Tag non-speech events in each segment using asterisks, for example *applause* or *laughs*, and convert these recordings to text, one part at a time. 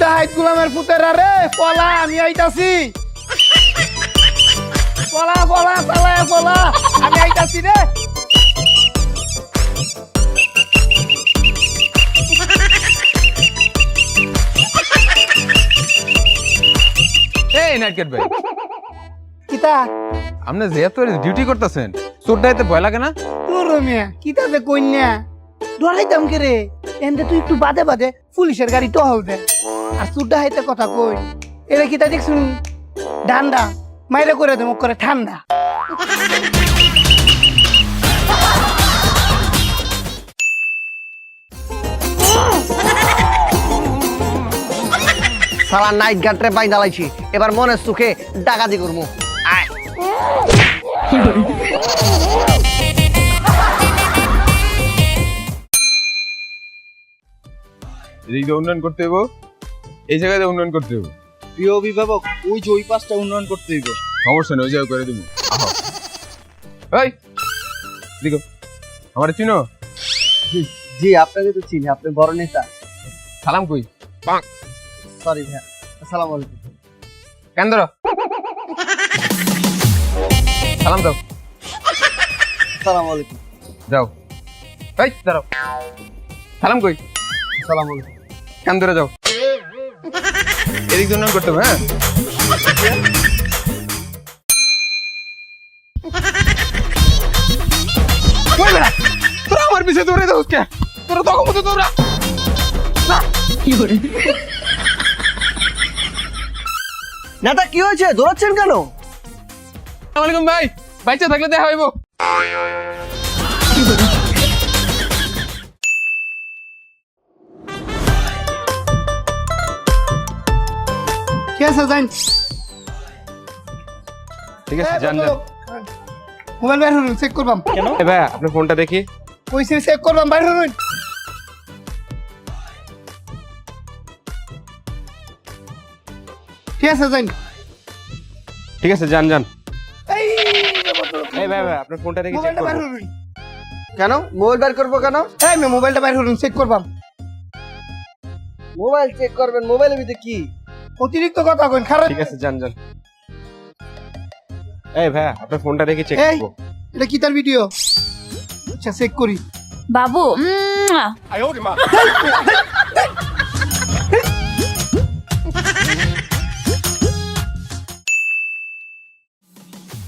ডাহাইত গুলামের পুতেরা রে। পলা আমি আইতাছি। পলা পলা পলা পলা আমি আইতাছি রে। এই নাইটকেট ভাই। কিতা? আপনি যেহেতু ডিউটি করতেছেন চোর ডাইতে ভয় লাগে না? তোর মিয়া কিতা যে কন্যা ডরাইতাম কে রে? তুই একটু বাদে বাদে পুলিশের গাড়ি টহল দে। আর সুড্ডা হাইতে কথা কই। এরা কিতা দেখছুন? ডান্ডা। মাইরে করে দে মুখ করে ঠান্ডা। সালা নাইট গার্ডরে পাই দালাইছি এবার মনের সুখে ডাকাতি করব। আয়। এদিকে উন্নয়ন করতে হইব। এই জায়গায় উন্নয়ন করতে হইব প্রিয় অভিভাবক ওই যে ওই পাশটা উন্নয়ন করতে হইব। সমস্যা নেই ওই জায়গায় করে দিব। এই! দিগো আমার চিনো? জি আপনাকে তো চিনি আপনি বড় নেতা। সালাম কই? সরি ভাইয়া আসসালামু আলাইকুম। কেন ধরো? সালাম দাও। আসসালামু আলাইকুম। যাও। এই দাঁড়াও। সালাম কই? আসসালামু আলাইকুম। কেন ধরে যাও? এদিক দিয়ে করতে হবে হ্যাঁ? তোরা আমার দৌড়ে কে? তোরা তখন মতো দৌড়া। নেতা কি হয়েছে? দৌড়াচ্ছেন কেন? আসসালামাইকুম ভাই। বাইচা থাকলে দেখা হইব। ঠিক আছে যাই ঠিক আছে যান মোবাইল বাইর হরুন চেক করবাম। এ ভাই আপনার ফোনটা দেখি। কইছি চেক করবাম বাইর হরুন ঠিক আছে ঠিক আছে যান যান এই ভাই ভাই আপনার ফোনটা দেখি চেক করুন। কেন? মোবাইল বের করব কেন? এই মে মোবাইলটা বাইর হরুন চেক করবাম। মোবাইল চেক করবেন মোবাইলের ভিতরে কি? অতিরিক্ত কথা কইন খারাপ ঠিক আছে যান যান। এই ভাই আপনার ফোনটা দেখি চেক। করব। এটা কি তার ভিডিও আচ্ছা চেক করি। বাবু উম,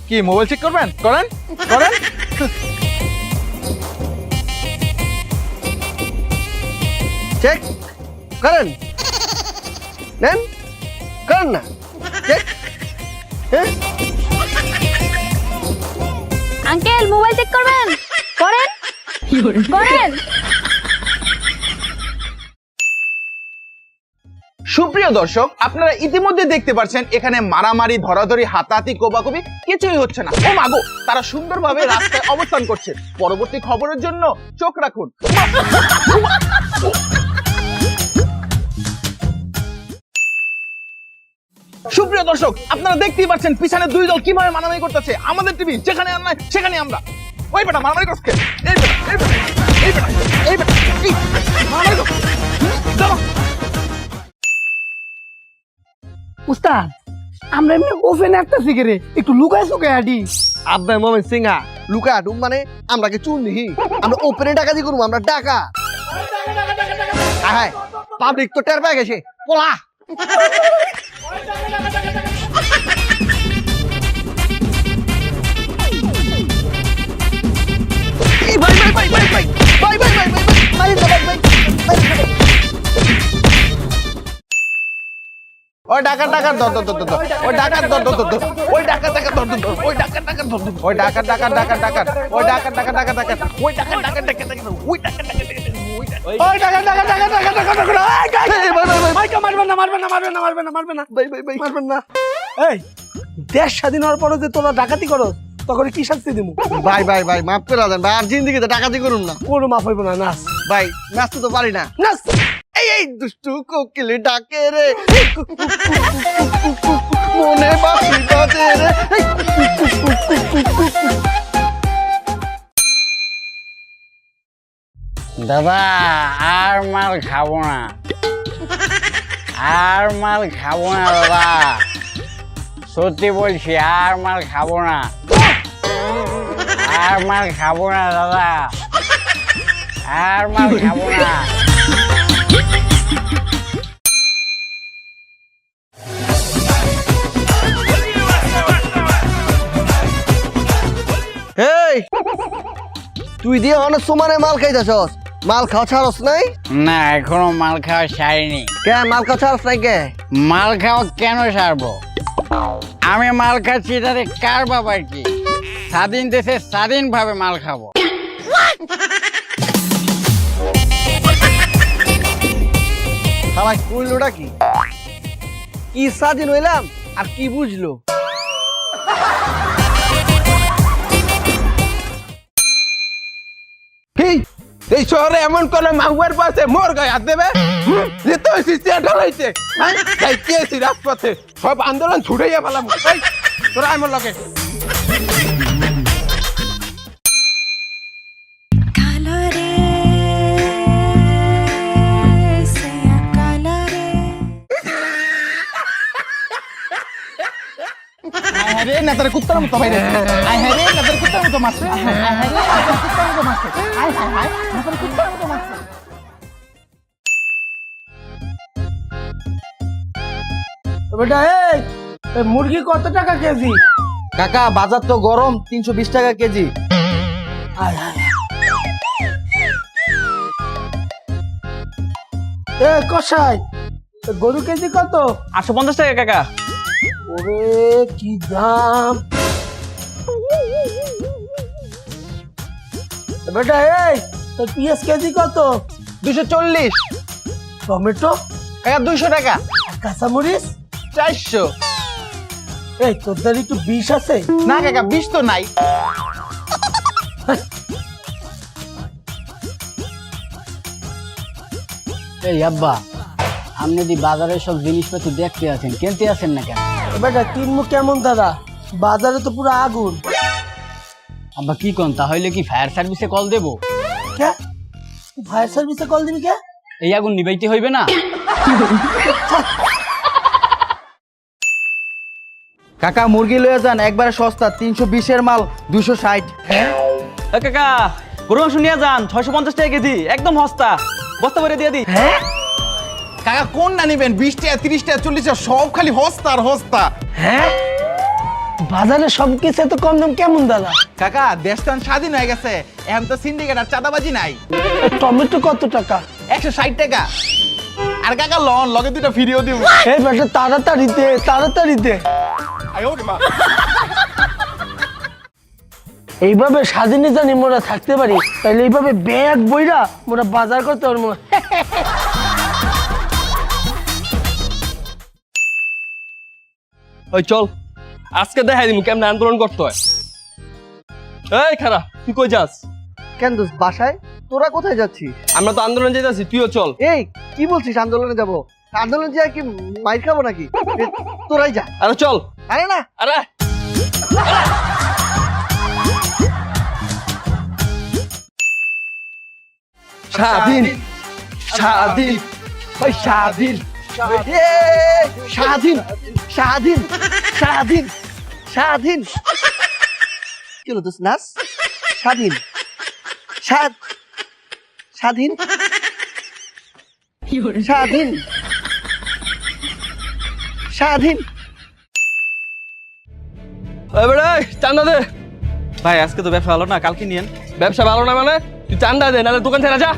কি মোবাইল চেক করবেন? করেন? করেন? চেক করেন। নেন। না। হ্যাঁ আঙ্কেল মোবাইল চেক করবেন? করেন? করেন? সুপ্রিয় দর্শক আপনারা ইতিমধ্যে দেখতে পাচ্ছেন এখানে মারামারি ধরাধরি হাতাহাতি কোবাকুবি কিছুই হচ্ছে না। ও মাগো তারা সুন্দরভাবে রাস্তায় অবস্থান করছে। পরবর্তী খবরের জন্য চোখ রাখুন। সুপ্রিয় দর্শক আপনারা দেখতেই পাচ্ছেন পিছনে দুই দল কীভাবে মারামারি করতেছে। আমাদের টিভি যেখানে নাই সেখানে আমরা। ওই বেটা মারামারি করছে। এই বেটা এই বেটা এই বেটা এই বেটা এই, মারামারি করছে। হুম, দাঁড়াও। উস্তাদ আমরা এমনি ওপেন একটা সিগারে একটু লুকায় সুকায় আডি। আব্বাই মোমেন সিংহা লুকা ডুম মানে আমরা কি চুন নিহি? আমরা ওপেনে ডাকাতি করব আমরা ডাকা। হ্যাঁ পাবলিক তো টের পেয়ে গেছে। পোলা। ওই ডাকার ডাকার দর দর দর ওই ডাকার দর দর দর ওই ডাকার ডাকার দর দর ওই ডাকার ডাকার দর দর ওই ডাকার ডাকার ডাকার ডাকার ওই ডাকার ডাকার ডাকার ডাকার ওই ডাকার ডাকার ডাকার ওই ডাকার ডাকার ওই টাকা টাকা টাকা টাকা টাকা টাকা মারবেন না মারবেন না মারবেন না মারবেন না মারবেন না ভাই ভাই ভাই মারবেন না এই দেশ স্বাধীন হওয়ার পরে যে তোরা ডাকাতি করো তখন কি শাস্তি দিব ভাই ভাই ভাই মাফ করে দেন ভাই আর জিন্দিগিতে ডাকাতি করুন না কোনো মাফ হইব না নাচ ভাই নাচতে তো পারি না নাস এই এই দুষ্টু কোকিলে ডাকে রে মনে বাপি বাজে রে দাদা, আর মাল খাব না। আর মাল খাব না, দাদা। সত্যি বলছি, আর মাল খাব না। আর মাল খাব না, দাদা। আর মাল খাব না। তুই দিয়ে অনেক সমানে মাল খাইতেছস। মাল খাওয়া ছাড়স নাই? না এখনও মাল খাওয়া সারিনি কে মাল খাওয়া ছাড়স নাই কে? মাল খাওয়া কেন সারবো আমি মাল খাচ্ছি তাতে কার বাবার কি? স্বাধীন দেশে স্বাধীনভাবে মাল খাব। আমার কইলোটা কি? কি স্বাধীন হইলাম আর কি বুঝলো? এই শহরে এমন কোন মাহুয়ার পাশে মোর গায়ে হাত দেবে? যে তো সিস্টেম ঢালাইছে। হ্যাঁ যাইতেছি রাজপথে? সব আন্দোলন ছুটে পেলাম। তোরা আমার লগে। আয় রে নেতারে কুত্তার মতো বাইরে। আয় হ্যাঁ রে নেতারে কুত্তার মতো মারছে। আয় হ্যাঁ রে নেতারে কুত্তার মতো মারছে। আয় হ্যাঁ হায় নেতারে কুত্তার মতো মারছে। বেটা এই এই মুরগি কত টাকা কেজি? কাকা বাজার তো গরম তিনশো বিশ টাকা কেজি। এ কষাই গরু কেজি কত? আটশো পঞ্চাশ টাকা কাকা। ওরে কি দাম? বেটা এই তোর পিঁয়াজ কেজি কত? দুশো চল্লিশ। টমেটো? দুইশো টাকা। কাঁচামরিচ? চারশো। এই তোর দ্বারা একটু বিষ আছে? না কাকা বিশ তো নাই। এই আব্বা আপনি যদি বাজারের সব জিনিসপাতি দেখতে আছেন কিনতে আছেন না কেন? বেটা কিনবো কেমন দাদা? বাজারে তো পুরো আগুন। আব্বা কি কোন তাহলে কি ফায়ার সার্ভিসে কল দেব? কে? ফায়ার সার্ভিসে কল দিবি কে? এই আগুন নিবাইতে হইবে না। কাকা মুরগি লয়ে যান একবারে সস্তা তিনশো বিশের মাল দুশো ষাট। কাকা গরু মাংস নিয়ে যান ছয়শো পঞ্চাশ টাকা কেজি একদম সস্তা। বস্তা করে দিয়ে দিই হ্যাঁ? কাকা কোন না নিবেন? বিশ টাকা তিরিশ টাকা চল্লিশ টাকা সব খালি হস্তা আর হস্তা। হ্যাঁ? বাজারে সব কিছু এত কম দাম কেমন দাদা? কাকা দেশটান স্বাধীন হয়ে গেছে। এখন তো সিন্ডিকেট আর চাঁদাবাজি নাই। টমেটো কত টাকা? একশো ষাট টাকা। আর কাকা লন লগে দুটো ফিরিও দিব। এই বেটা তাড়াতাড়ি দে তাড়াতাড়ি দে। এইভাবে স্বাধীনে জানি মোরা থাকতে পারি তাহলে এইভাবে ব্যাগ বইরা মোরা বাজার করতে পারব। *laughs* ওই চল। আজকে দেখাই দিমু কেমনে আন্দোলন করতে হয়। এই খারা তুই কই যাস? কেন দোস্ত বাসায়? তোরা কোথায় যাচ্ছিস? আমরা তো আন্দোলন যেতেছি তুইও চল। এই কি বলছিস আন্দোলনে যাব? আন্দোলন যা কি মাইর খাব নাকি? এ, তোরাই যা। আরে চল। আরে না। আরে। স্বাধীন স্বাধীন ওই স্বাধীন স্বাধীন স্বাধীন স্বাধীন স্বাধীন কি হলো দোস্ত নাচ স্বাধীন স্বাধীন স্বাধীন স্বাধীন চান্দা দে। ভাই আজকে তো ব্যবসা ভালো না কালকে নিয়েন। ব্যবসা ভালো না মানে? তুই চান্দা দে নাহলে দোকান ছেড়ে যা।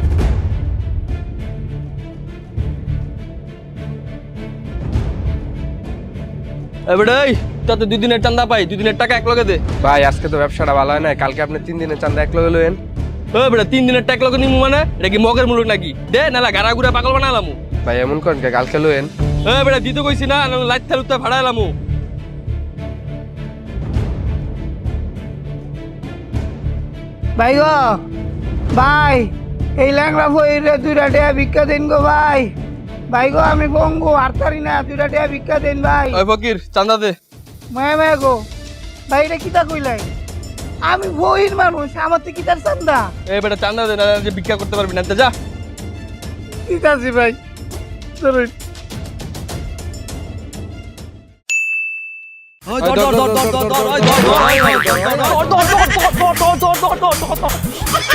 এবারে তাতে দুই দিনের চান্দা পাই দুই দিনের টাকা এক লগে দে। ভাই আজকে তো ব্যবসাটা ভালো হয় না কালকে আপনি তিন দিনের চান্দা এক লগে লইন এবারে তিন দিনের টাকা লগে নিমু মানে? এটা কি মগের মুলুক নাকি? দে গাড়া গুড়া পাগল বানালামু ভাই এমন করেন কে কালকে লইন এবারে দিতে কইছি না লাইট থালুতে ভাই গো ভাই এই ল্যাংড়া বইরে দুইটা টেয়া ভিক্ষা দিন গো ভাই। ভাই গো আমি গঙ্গু আর তারি না দুটা টাকা ভিক্ষা দেন ভাই ওই ফকির চান্দা দে মায়া মায়া গো ভাই এটা কিতা কইলাই আমি বহির মানুষ আমার তো কিতার চান্দা এই বেটা চান্দা দে না যে ভিক্ষা করতে পারবি না যা ঠিক আছে ভাই চলুন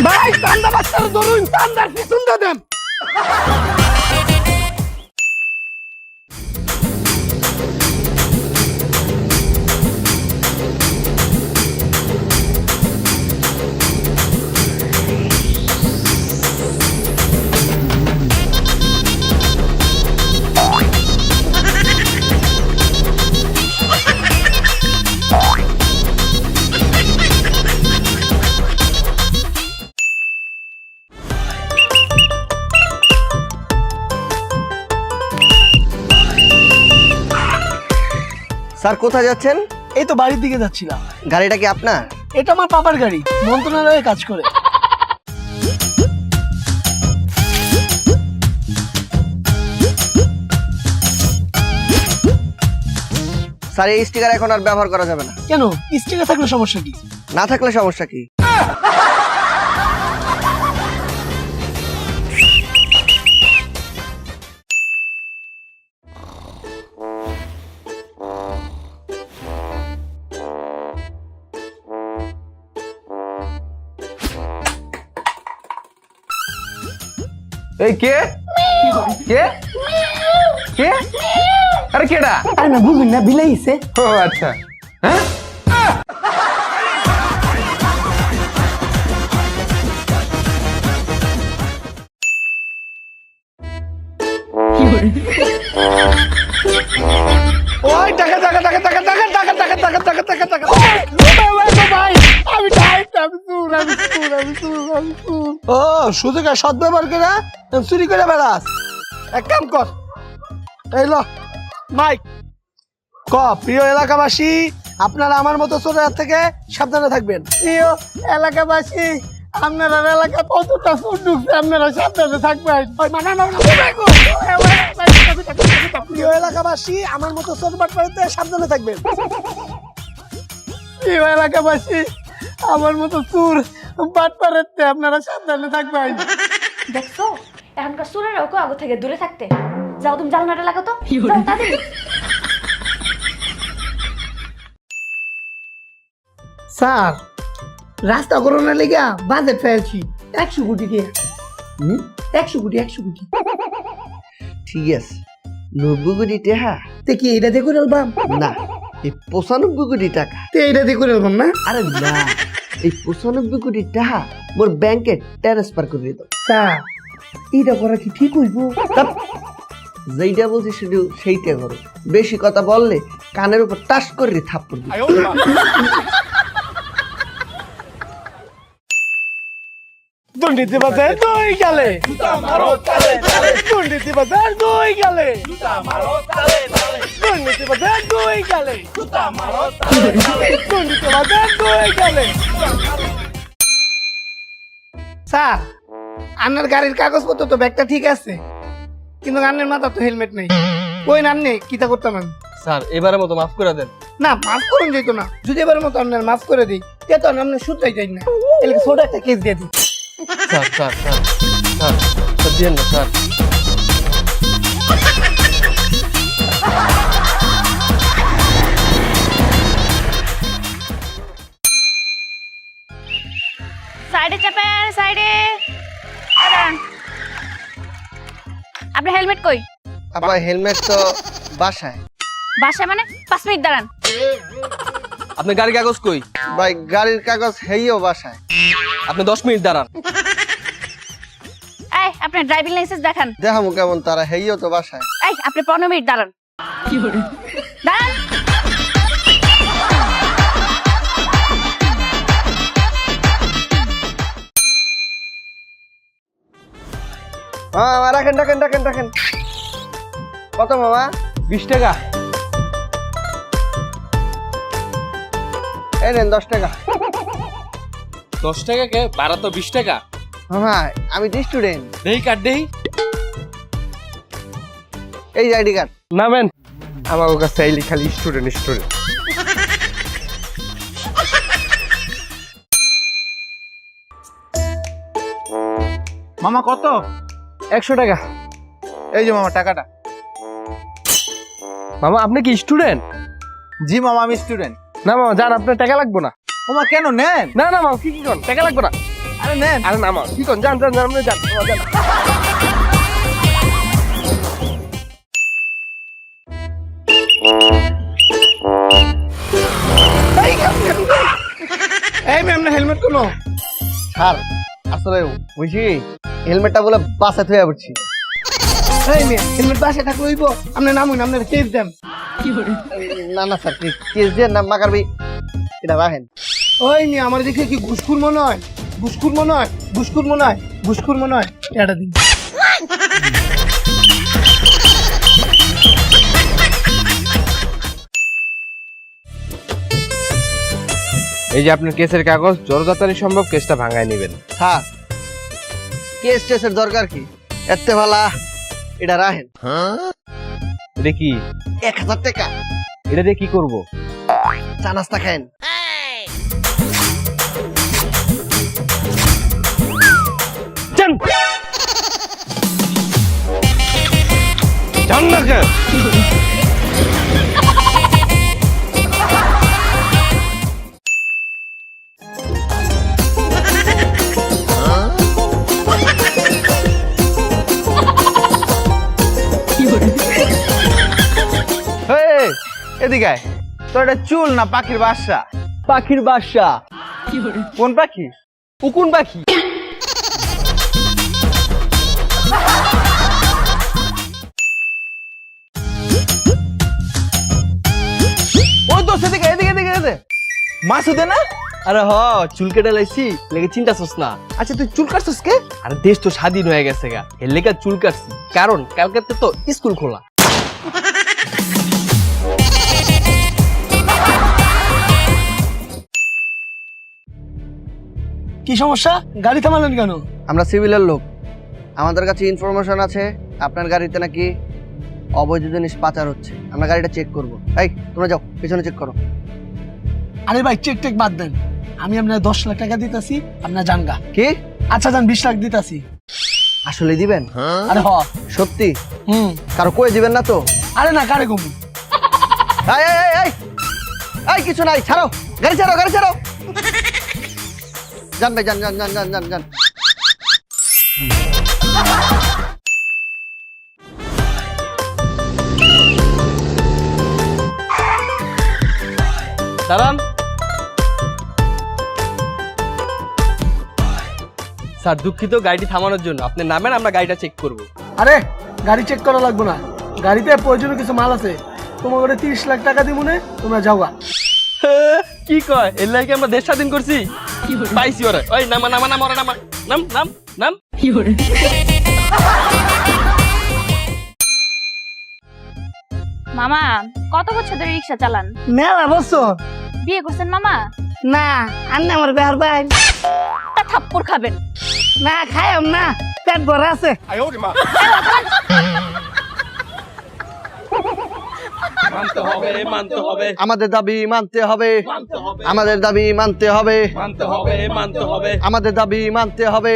ভাই চান্দা বাচ্চারা ধরুন চান্দার পিছন দেন স্যার কোথায় যাচ্ছেন? এই তো বাড়ির দিকে যাচ্ছিলাম। গাড়িটা কি আপনার? এটা আমার পাপার গাড়ি মন্ত্রণালয়ে কাজ করে। স্যার এই স্টিকার এখন আর ব্যবহার করা যাবে না। কেন? স্টিকার থাকলে সমস্যা কি? না থাকলে সমস্যা কি? এই কে কে কে আরে কেডা আরে না বুঝুন না বিলাইছে ও আচ্ছা হ্যাঁ ওই টাকা টাকা টাকা টাকা টাকা টাকা টাকা টাকা টাকা টাকা টাকা আমি টাইট আমি সুর আমি সুর আমি সুর আমি সুর ও সুযোগে সৎ ব্যবহার করে চুরি করে বেড়াস এক কাম কর এই ল মাইক ক প্রিয় এলাকাবাসী আপনারা আমার মতো চোরের থেকে সাবধানে থাকবেন প্রিয় এলাকাবাসী আপনারা এলাকা কতটা চোর ঢুকছে আপনারা সাবধানে থাকবেন প্রিয় এলাকাবাসী আমার মতো চোর বাট সাবধানে থাকবেন প্রিয় এলাকাবাসী আমার মতো চোর বাট আপনারা সাবধানে থাকবেন দেখছ এখনকার সুরের ওকে আগে থেকে দূরে থাকতে। যাও তুমি জানলাটা লাগো তো। যাও, তাড়াতাড়ি। স্যার রাস্তা করোনার লেগা বাজেট ফেলছি একশো কোটি দিয়ে। একশো কোটি একশো কোটি। ঠিক আছে। নব্বই কোটি টাকা। তে কি এটা দিয়ে করে আলবাম? না এই পঁচানব্বই কোটি টাকা। তে এটা দিয়ে করে আলবাম না? আরে না এই পঁচানব্বই কোটি টাকা মোর ব্যাংকে ট্রান্সফার করে দাও স্যার এটা করা কি ঠিক হইব? যেইটা বলছি শুধু সেইটা করো। বেশি কথা বললে কানের উপর টাস করে থাপ্পড় দিই দুর্নীতি বাজার দুই গেলে। দুর্নীতি বাজার দুই গেলে। দুর্নীতি বাজার দুই গেলে। দুর্নীতি বাজার দুই গেলে। স্যার আন্নার গাড়ির কাগজপত্র তো ব্যাগটা ঠিক আছে কিন্তু আন্নের মাথা তো হেলমেট নেই। কই নাম নান্নে কিতা করতাম আমি? স্যার এবারের মতো মাফ করে দেন। না মাফ করুন যেত না। যদি এবারের মতো আপনার মাফ করে দিই তে তো আমি সুতাই যাই না। এলে ছোট একটা কেস দিয়ে দিই? Sir sir sir sir sir দিয়েন না স্যার। আবার হেলমেট তো বাসায়। বাসায় মানে? পাঁচ মিনিট দাঁড়ান। আপনার গাড়ি কাগজ কই? ভাই গাড়ির কাগজ হেইও বাসায়। আপনি দশ মিনিট দাঁড়ান। এই আপনার ড্রাইভিং লাইসেন্স দেখান। দেখামু কেমন তারা হেইও তো বাসায়। এই আপনি পনেরো মিনিট দাঁড়ান। দাঁড়ান। হ্যাঁ রাখেন রাখেন রাখেন রাখেন। কত মামা? বিশ টাকা। এই নেন দশ টাকা। দশ টাকা কে? বারো তো বিশ টাকা। মামা আমি তো স্টুডেন্ট দেই কাট দেই এই আইডি কার্ড। নামেন। আমার কাছে আইলি খালি স্টুডেন্ট স্টুডেন্ট মামা কত? একশো টাকা। এই যে মামা টাকাটা। মামা আপনি কি স্টুডেন্ট জি মামা আমি স্টুডেন্ট না মামা যান আপনার টাকা লাগবো না। ওমা কেন? নেন। না না মামা কি কি করেন? টাকা লাগবো না। আরে নেন। আরে না মামা কি করেন? জান জান জান আপনি জান মামা, এই ম্যাম না হেলমেট কোনো? স্যার আসলে বুঝি হেলমেটটা বলে বাসে থুয়ে পড়ছি। এই মেয়ে হেলমেট বাসে থাকলে হইব। আপনি নামুন আপনার কেস দেন। না না স্যার কেস দিয়ে না মাকার ভাই এটা রাখেন। ওই মেয়ে আমার দেখে কি ঘুসখুর মনে হয়? ঘুসখুর মনে হয়? ঘুসখুর মনে হয়? ঘুসখুর মনে হয়? এটা দিন। এই যে আপনার কেসের কাগজ যত তাড়াতাড়ি সম্ভব কেসটা ভাঙায় নেবেন। স্যার কেস টেসের দরকার কি? এতে ভালা এটা রাখেন এটা কি? এক হাজার টাকা। এটা দিয়ে কি করব? চা নাস্তা খায়েন। জান। না কে এদিকে এটা চুল না পাখির বাসা? পাখির বাসা। কোন পাখি? উকুন পাখি। ওই তো সেদিকে এদিকে এদিকে এদিকে। মাসুদে না? আরে হ চুল কেটে লাইছি লেগে চিন্তা করছ না। আচ্ছা তুই চুল কাটছিস কে? আরে দেশ তো স্বাধীন হয়ে গেছে গা। এর লেগে চুল কাটছি। কারণ কালকাতে তো স্কুল খোলা। কি সমস্যা? গাড়ি থামালেন কেন? আমরা সিভিলের লোক। আমাদের কাছে ইনফরমেশন আছে আপনার গাড়িতে নাকি অবৈধ জিনিস পাচার হচ্ছে। আমরা গাড়িটা চেক করব। এই তোমরা যাও পিছনে চেক করো। আরে ভাই চেক টেক বাদ দেন। আমি আপনার দশ লাখ টাকা দিতেছি আপনার জানগা। কি? আচ্ছা যান বিশ লাখ দিতেছি। আসলে দিবেন? আরে হ। সত্যি? হুম। কারও কয়ে দিবেন না তো? আরে না কারে কমু? এই এই এই, এই এই কিছু নাই ছাড়ো। গাড়ি ছাড়ো গাড়ি ছাড়ো। যান ভাই যান যান যান যান যান যান দাঁড়ান স্যার দুঃখিত গাড়িটি থামানোর জন্য। আপনি নামেন আমরা গাড়িটা চেক করব। আরে গাড়ি চেক করা লাগবে না। গাড়িতে প্রয়োজনীয় কিছু মাল আছে। তোমার করে তিরিশ লাখ টাকা দিব নে তোমরা যাওগা। কি কয়? এর লাগে আমরা দেশ স্বাধীন করছি। পাইছি ওরে ওই নামা নামা নামা ওরে নামা নাম নাম নাম মামা কত বছর ধরে রিক্সা চালান? মেলা বছর বিয়ে করছেন মামা? না আন্না আমার বেহার ভাই। তা থাপ্পড় খাবেন। না খাইম না পেট ভরা আছে মানতে হবে মানতে হবে আমাদের দাবি মানতে হবে। আমাদের দাবি মানতে হবে। আমাদের দাবি মানতে হবে।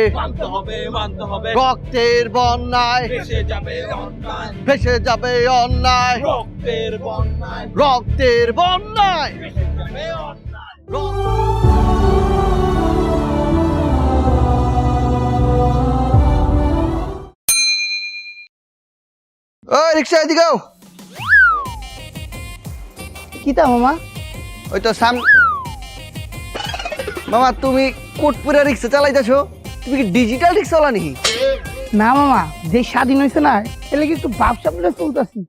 রক্তের বন্যায় ভেসে যাবে অন্যায়। রক্তের বন্যায়। রিক্সা এদিকেও কিতা মামা? ওই তো সাম মামা তুমি কোটপুরা রিক্সা চালাইতেছো? তুমি কি ডিজিটাল রিক্সা চালা নাকি? না মামা যে স্বাধীন হয়েছে না এলে কিন্তু ব্যবসা বলে চলতেছি।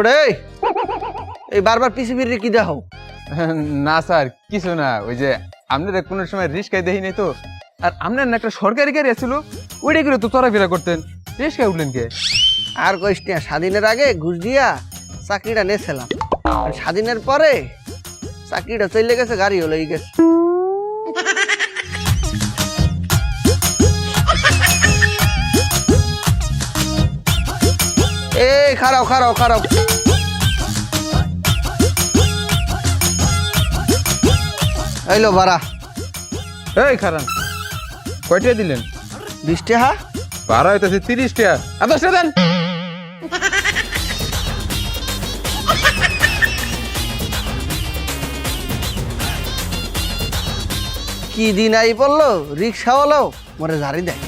এবারে এই, বারবার পিসি ফিরে কি দেখো না স্যার কিছু না ওই যে কোনো সময় রিস্কায় দেখি নাই তো। আর আপনার না একটা সরকারি গাড়ি ওইটা করে তো চলাফেরা করতেন? রিস্কায় উঠলেন কে? আর কইস না স্বাধীনের আগে ঘুষ দিয়া চাকরিটা নেছিলাম। আর স্বাধীনের পরে চাকরিটা চলে গেছে গাড়ি হলো গেছে। এই খারাপ খারাপ খারাপ এইলো ভাড়া এই খারান কয়টা দিলেন? বিশ টাকা বারো হইতেছে তিরিশ টাকা আর দেন কি দিন আই পড়ল? রিক্সাওয়ালাও? মরে ঝাড়ি দেয়।